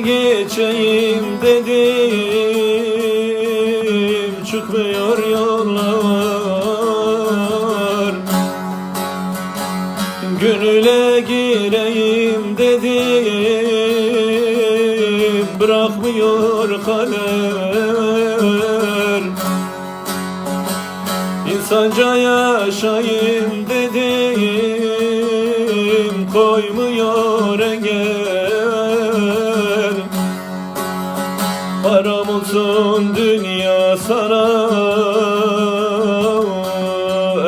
gireyim dedim Çıkmıyor yollar. Gönüle gireyim dedim Bırakmıyor kader. İnsanca yaşayayım dedim Koymuyor engel olsun dünya sana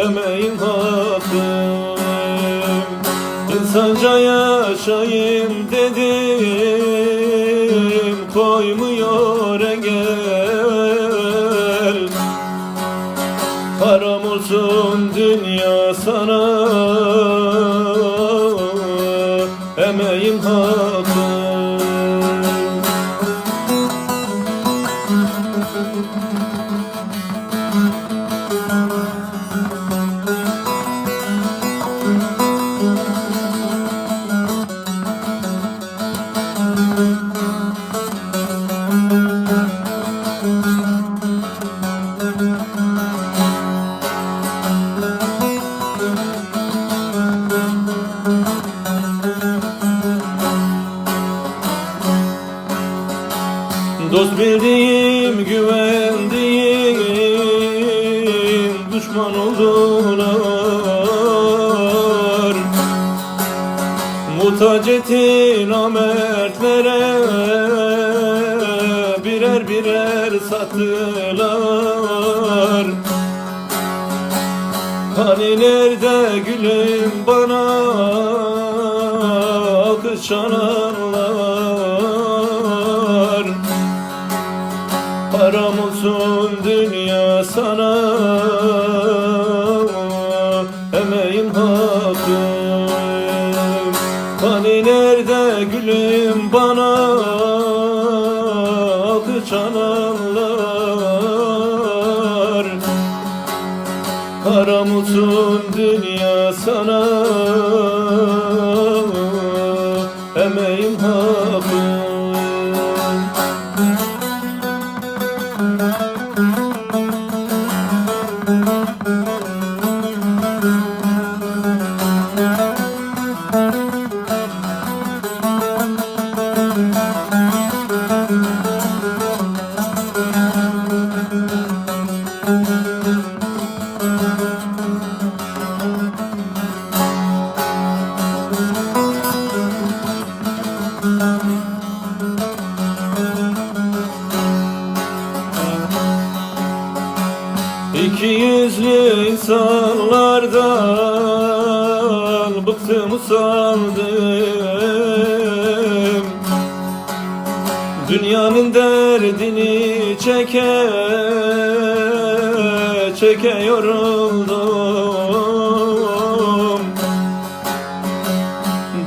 Emeğim hakkım. İnsanca yaşayayım dedim Koymuyor engel. Haram olsun dünya sana Emeğim hakkım Dost bildiğim, güvendiğim düşman oldular. Muhtaç ettin namertlere birer birer sattılar. Hani nerede gülüm bana alkış Haram olsun dünya sana. Emeğim hakkım. Hani nerede gülüm bana? Alkış çalanlar. Haram olsun dünya sana. Emeğim hakkım İki yüzlü insanlardan bıktım usandım. Dünyanın derdini çeke çeke yoruldum.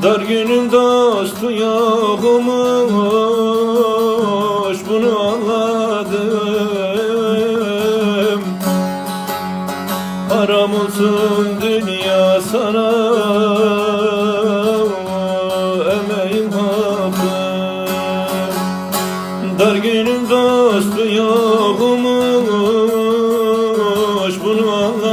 Dar günün dostu yokmuş bunu anladım olsun dünya sana Emeğim hakkım Dar günün dostu yokmuş bunu anladım